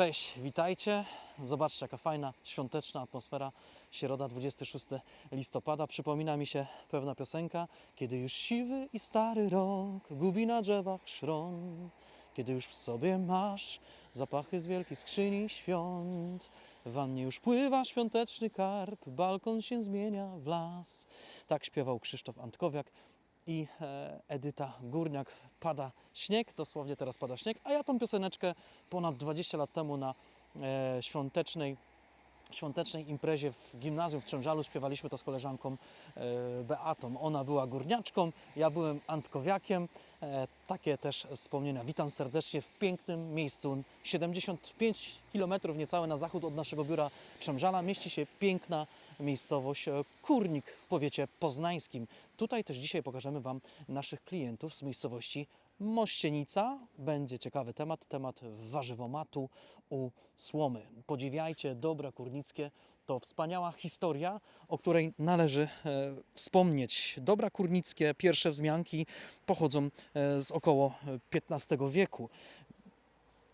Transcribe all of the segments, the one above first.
Cześć, witajcie. Zobaczcie, jaka fajna, świąteczna atmosfera. Środa, 26 listopada. Przypomina mi się pewna piosenka. Kiedy już siwy i stary rok gubi na drzewach szron. Kiedy już w sobie masz zapachy z wielkiej skrzyni świąt. W wannie już pływa świąteczny karp, balkon się zmienia w las. Tak śpiewał Krzysztof Antkowiak i e, Edyta Górniak. Pada śnieg, dosłownie teraz pada śnieg, a ja tą pioseneczkę ponad 20 lat temu na e, świątecznej, świątecznej imprezie w gimnazjum w Trzężalu śpiewaliśmy to z koleżanką e, Beatą. Ona była górniaczką, ja byłem antkowiakiem. E, takie też wspomnienia. Witam serdecznie w pięknym miejscu. 75 km niecałe na zachód od naszego biura Trzemżala mieści się piękna miejscowość e, Kurnik w powiecie poznańskim. Tutaj też dzisiaj pokażemy Wam naszych klientów z miejscowości Mościenica. Będzie ciekawy temat, temat warzywomatu u Słomy. Podziwiajcie dobra kurnickie. To wspaniała historia, o której należy e, wspomnieć. Dobra kurnickie, pierwsze wzmianki pochodzą e, z około XV wieku.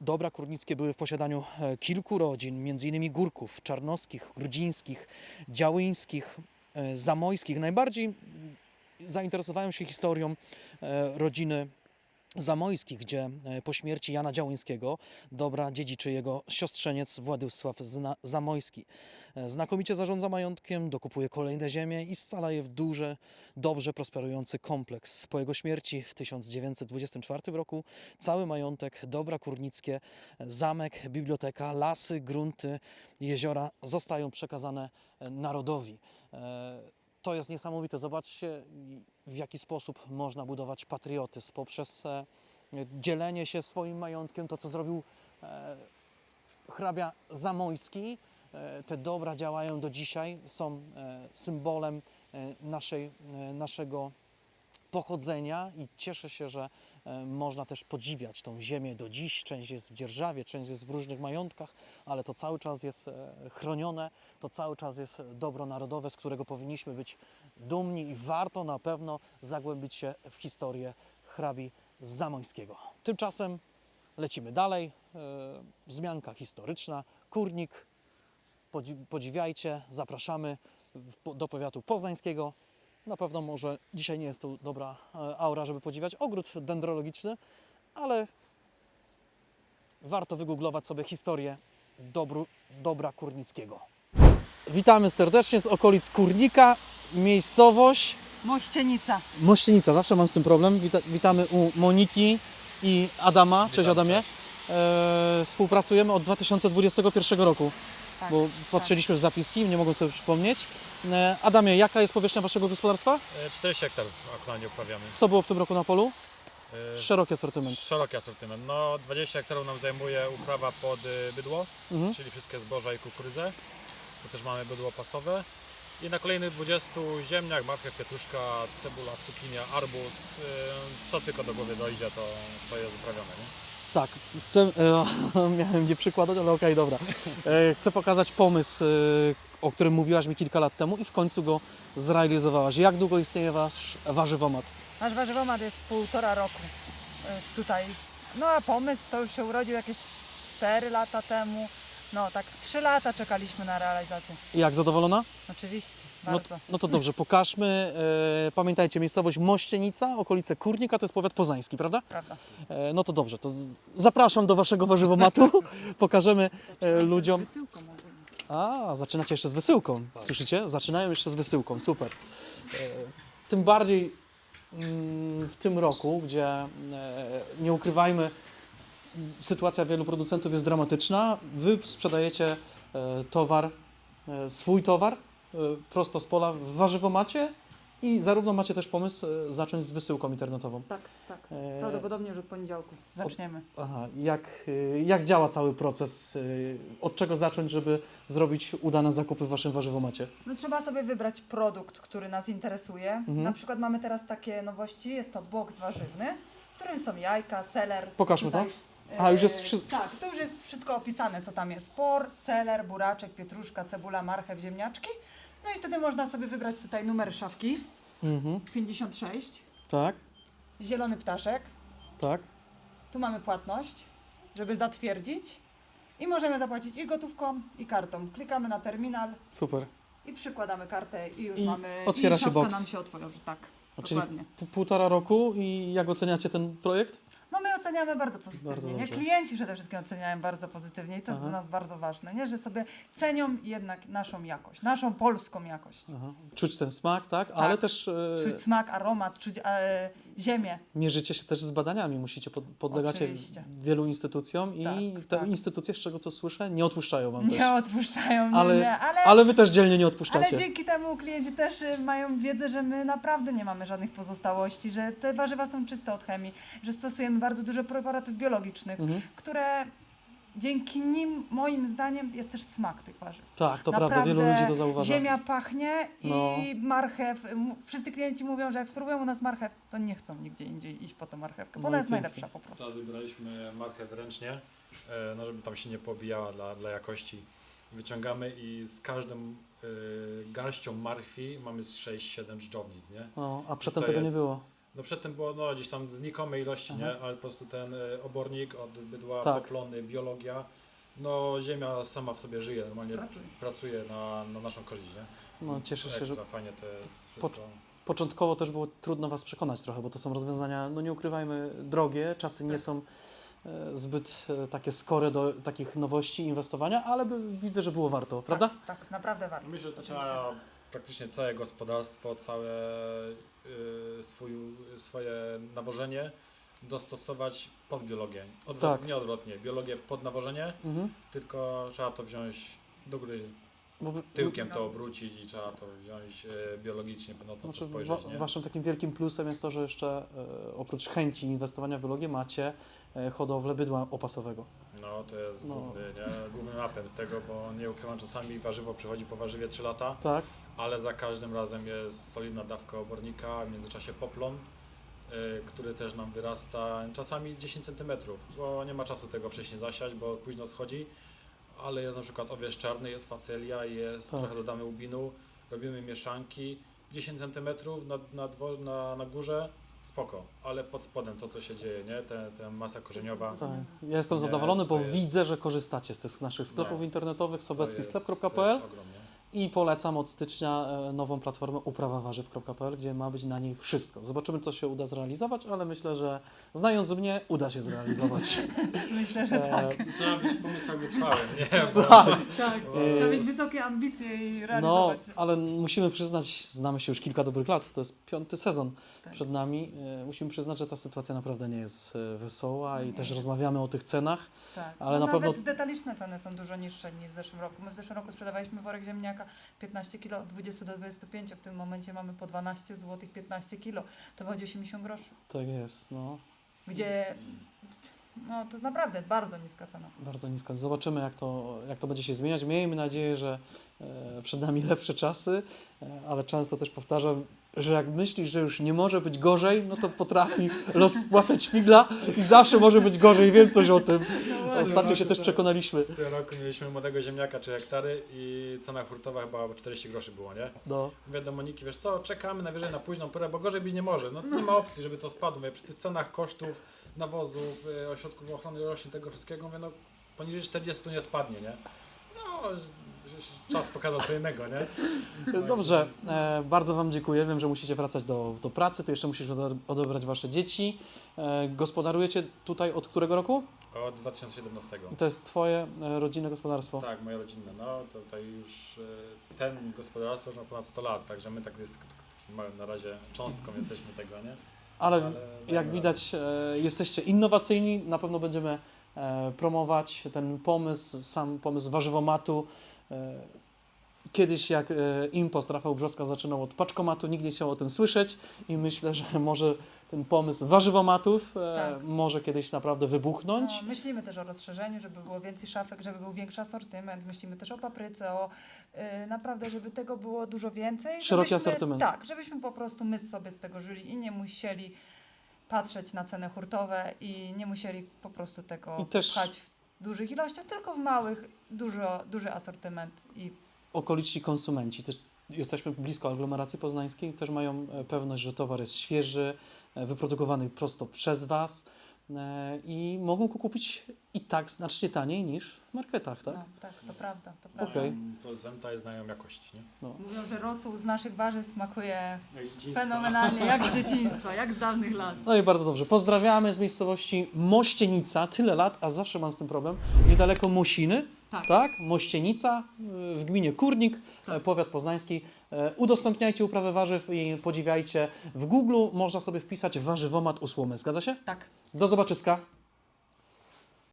Dobra kurnickie były w posiadaniu e, kilku rodzin, m.in. Górków, Czarnowskich, Grudzińskich, Działyńskich, e, Zamojskich. Najbardziej mm, zainteresowałem się historią e, rodziny Zamojskich, gdzie e, po śmierci Jana Działyńskiego dobra dziedziczy jego siostrzeniec Władysław Zna- Zamojski. E, Znakomicie zarządza majątkiem, dokupuje kolejne ziemie i scala je w duży, dobrze prosperujący kompleks. Po jego śmierci w 1924 roku cały majątek, dobra kurnickie, zamek, biblioteka, lasy, grunty, jeziora zostają przekazane e, narodowi. To jest niesamowite. Zobaczcie, w jaki sposób można budować patriotyzm poprzez e, dzielenie się swoim majątkiem, to co zrobił e, hrabia Zamojski. E, Te dobra działają do dzisiaj, są symbolem naszej, naszego pochodzenia i cieszę się, że e, można też podziwiać tą ziemię do dziś. Część jest w dzierżawie, część jest w różnych majątkach, ale to cały czas jest e, chronione, to cały czas jest dobro narodowe, z którego powinniśmy być dumni i warto na pewno zagłębić się w historię hrabi Zamońskiego. Tymczasem lecimy dalej. E, Wzmianka historyczna, kurnik, Podzi- podziwiajcie, zapraszamy do powiatu poznańskiego. Na pewno może dzisiaj nie jest to dobra e, aura, żeby podziwiać ogród dendrologiczny, ale warto wygooglować sobie historię dobru, dobra Kurnickiego. Witamy serdecznie z okolic Kurnika, miejscowość Mościenica. Mościenica. Zawsze mam z tym problem. Wita, witamy u Moniki i Adama. Cześć Witam, Adamie. E, współpracujemy od 2021 roku, Tak, bo patrzyliśmy w zapiski, nie mogłem sobie przypomnieć. E, Adamie, jaka jest powierzchnia Waszego gospodarstwa? E, 40 hektarów aktualnie uprawiamy. Co było w tym roku na polu? E, Szeroki asortyment. Szeroki asortyment. No 20 hektarów nam zajmuje uprawa pod bydło, Mhm. czyli wszystkie zboża i kukurydzę. Tu też mamy bydło pasowe. I na kolejnych 20 ziemniak, marchew, pietruszka, cebula, cukinia, arbuz. Co tylko do głowy dojdzie, to, to jest uprawione. Nie? Tak, chcę, e, miałem nie przykładać, ale okej, dobra. E, chcę pokazać pomysł, e, o którym mówiłaś mi kilka lat temu i w końcu go zrealizowałaś. Jak długo istnieje Wasz warzywomat? Nasz warzywomat jest półtora roku y, tutaj. No a pomysł to już się urodził jakieś 4 lata temu. No tak 3 lata czekaliśmy na realizację. Jak zadowolona? Oczywiście, No, bardzo. no to dobrze, pokażmy. E, pamiętajcie, miejscowość Mościenica, okolice Kurnika, to jest powiat poznański, prawda? Prawda. E, no to dobrze, to z- zapraszam do Waszego warzywomatu. Pokażemy e, ludziom. A, zaczynacie jeszcze z wysyłką. Słyszycie? Zaczynają jeszcze z wysyłką, super. E, Tym bardziej mm, w tym roku, gdzie e, nie ukrywajmy, sytuacja wielu producentów jest dramatyczna. Wy sprzedajecie e, towar, e, swój towar e, prosto z pola w warzywomacie i zarówno macie też pomysł zacząć z wysyłką internetową. Tak, tak. Prawdopodobnie już od poniedziałku zaczniemy. Aha, jak, jak działa cały proces? Od czego zacząć, żeby zrobić udane zakupy w Waszym warzywomacie? No trzeba sobie wybrać produkt, który nas interesuje. Mhm. Na przykład mamy teraz takie nowości, jest to boks warzywny, w którym są jajka, seler. Pokażmy to. A, już jest e, wszy- Tak, to już jest wszystko opisane, co tam jest. Por, seler, buraczek, pietruszka, cebula, marchew, ziemniaczki. No i wtedy można sobie wybrać tutaj numer szafki, Mhm, 56, tak, zielony ptaszek. tak. Tu mamy płatność, żeby zatwierdzić. I możemy zapłacić i gotówką, i kartą. Klikamy na terminal Super. i przykładamy kartę i już I mamy. otwiera i się szafka boks. nam się otworzy, tak. A Czyli Dokładnie. półtora roku i jak oceniacie ten projekt? No my oceniamy bardzo pozytywnie. Bardzo nie? Klienci przede wszystkim oceniają bardzo pozytywnie i to jest Aha. dla nas bardzo ważne, nie? że sobie cenią jednak naszą jakość, naszą polską jakość. Aha. Czuć ten smak, tak? Ale też e, Czuć smak, aromat, czuć e, ziemię. mierzycie się też z badaniami. Musicie pod, podlegacie Oczywiście. wielu instytucjom i Tak, te tak. instytucje, z czego co słyszę, nie odpuszczają wam Nie też. odpuszczają, nie, Ale- nie, ale, Ale wy też dzielnie nie ale odpuszczacie. dzięki temu klienci też y, mają wiedzę, że my naprawdę nie mamy żadnych pozostałości, że te warzywa są czyste od chemii, że stosujemy bardzo dużo preparatów biologicznych, Mhm. które dzięki nim, moim zdaniem, jest też smak tych warzyw. Tak, to Naprawdę prawda, wielu ludzi to zauważa. Ziemia pachnie i No. marchew. Wszyscy klienci mówią, że jak spróbują u nas marchew, to nie chcą nigdzie indziej iść po tą marchewkę, bo No ona jest pięknie. najlepsza po prostu. Teraz wybraliśmy markę ręcznie, e, no żeby tam się nie pobijała dla, dla jakości. Wyciągamy i z każdą e, garścią marchwi mamy z 6-7 dżdżownic, nie? No, a przedtem tego nie jest- było. No przedtem było no, gdzieś tam znikome ilości, Aha. nie? Ale po prostu ten e, obornik od bydła, Tak. poplony, biologia, no ziemia sama w sobie żyje, normalnie Pracuje. pracuje na, na naszą korzyść, nie? No, cieszę się, że Ekstra fajnie to jest Po- wszystko. początkowo też było trudno Was przekonać trochę, bo to są rozwiązania, no nie ukrywajmy, drogie, czasy nie Tak. są e, zbyt e, takie skore do takich nowości, inwestowania, ale by, widzę, że było warto, prawda? Tak, tak, naprawdę warto. Myślę, że to Oczywiście. trzeba praktycznie całe gospodarstwo, całe y, swój, swoje nawożenie dostosować pod biologię. Odwrot, Tak. Nie odwrotnie, biologię pod nawożenie, Mhm. tylko trzeba to wziąć do góry Bo wy- tyłkiem No. to obrócić i trzeba to wziąć e, biologicznie, na to Znaczy, spojrzeć. wa- nie? waszym takim wielkim plusem jest to, że jeszcze e, oprócz chęci inwestowania w biologię macie e, hodowlę bydła opasowego. No to jest No. główny, nie? główny napęd tego, bo nie ukrywam, czasami warzywo przychodzi po warzywie 3 lata, Tak? ale za każdym razem jest solidna dawka obornika, w międzyczasie poplon, y, który też nam wyrasta czasami 10 cm, bo nie ma czasu tego wcześniej zasiać, bo późno schodzi, ale jest na przykład owiec czarny, jest facelia, jest Tak. trochę dodamy ubinu, robimy mieszanki, 10 cm na, na, dwo, na, na górze, spoko, ale pod spodem to co się dzieje, nie? Te, te masa korzeniowa, Tak. Ja jestem Nie, zadowolony, bo to jest- widzę, że korzystacie z tych naszych sklepów Nie. internetowych, to jest, to jest ogromnie. I polecam od stycznia e, nową platformę uprawawarzyw.pl, gdzie ma być na niej wszystko. Zobaczymy, co się uda zrealizować, ale myślę, że znając mnie, uda się zrealizować. Myślę, że tak. E, Trzeba być pomysłem wytrwałym, nie? Bo, tak. tak. E, Trzeba mieć wysokie ambicje i No, realizować. ale musimy przyznać, znamy się już kilka dobrych lat, to jest piąty sezon Tak. przed nami. Musimy przyznać, że ta sytuacja naprawdę nie jest wesoła i też jest. rozmawiamy o tych cenach. Tak. Ale no na nawet pewno- detaliczne ceny są dużo niższe niż w zeszłym roku. My w zeszłym roku sprzedawaliśmy worek ziemniaka 15 kg od 20 do 25, a w tym momencie mamy po 12 zł 15 kg. To wychodzi 80 groszy. Tak jest, no. Gdzie no, to jest naprawdę bardzo niska cena. Bardzo nisko. Zobaczymy, jak to, jak to będzie się zmieniać. Miejmy nadzieję, że e, przed nami lepsze czasy, e, ale często też powtarzam, że jak myślisz, że już nie może być gorzej, no to potrafi los spłatać figla i zawsze może być gorzej. Wiem coś o tym. Ostatnio się też przekonaliśmy. W tym roku mieliśmy młodego ziemniaka 3 hektary i cena hurtowa chyba 40 groszy było, nie? No, Mówię do Moniki, wiesz co, czekamy najwyżej na późną porę, bo gorzej być nie może. No nie ma opcji, żeby to spadło. Mówię, przy tych cenach kosztów, nawozów, y, ośrodków ochrony roślin, tego wszystkiego, mówię, no poniżej 40 nie spadnie, nie? No, czas pokazał co innego, nie? Dobrze, e, bardzo Wam dziękuję. Wiem, że musicie wracać do, do pracy, to jeszcze musisz ode- odebrać Wasze dzieci. E, gospodarujecie tutaj od którego roku? Od 2017. I to jest Twoje e, rodzinne gospodarstwo? Tak, moje rodzinne. No tutaj już y, ten gospodarstwo już ma ponad 100 lat, także my tak jest małym na razie cząstką jesteśmy tego, nie? Ale Ale jak dajmy widać, e, jesteście innowacyjni. Na pewno będziemy e, promować ten pomysł, sam pomysł warzywomatu. E, Kiedyś jak e, impost Rafał Brzoska zaczynał od paczkomatu, nikt nie chciał o tym słyszeć i myślę, że może ten pomysł warzywomatów e, Tak. może kiedyś naprawdę wybuchnąć. No, myślimy też o rozszerzeniu, żeby było więcej szafek, żeby był większy asortyment. Myślimy też o papryce, o y, naprawdę, żeby tego było dużo więcej. Szeroki żebyśmy- asortyment. Tak, żebyśmy po prostu my sobie z tego żyli i nie musieli patrzeć na ceny hurtowe i nie musieli po prostu tego I też- pchać w dużych ilościach, tylko w małych, dużo, duży asortyment i okoliczni konsumenci. Też jesteśmy blisko aglomeracji poznańskiej, też mają e, pewność, że towar jest świeży, e, wyprodukowany prosto przez Was e, i mogą go kupić i tak znacznie taniej niż marketach, tak? No, tak, to prawda, to prawda. Okej. Producenta i znają jakości, nie? Mówią, że rosół z naszych warzyw smakuje Jak z dzieciństwa. fenomenalnie, jak z dzieciństwa, jak z dawnych lat. No i bardzo dobrze. Pozdrawiamy z miejscowości Mościenica. Tyle lat, a zawsze mam z tym problem. Niedaleko Mosiny, Tak. tak? Mościenica y, w gminie Kurnik, e, powiat poznański. E, Udostępniajcie uprawę warzyw i podziwiajcie. W Google można sobie wpisać warzywomat u słomy. Zgadza się? Tak. Do zobaczyska.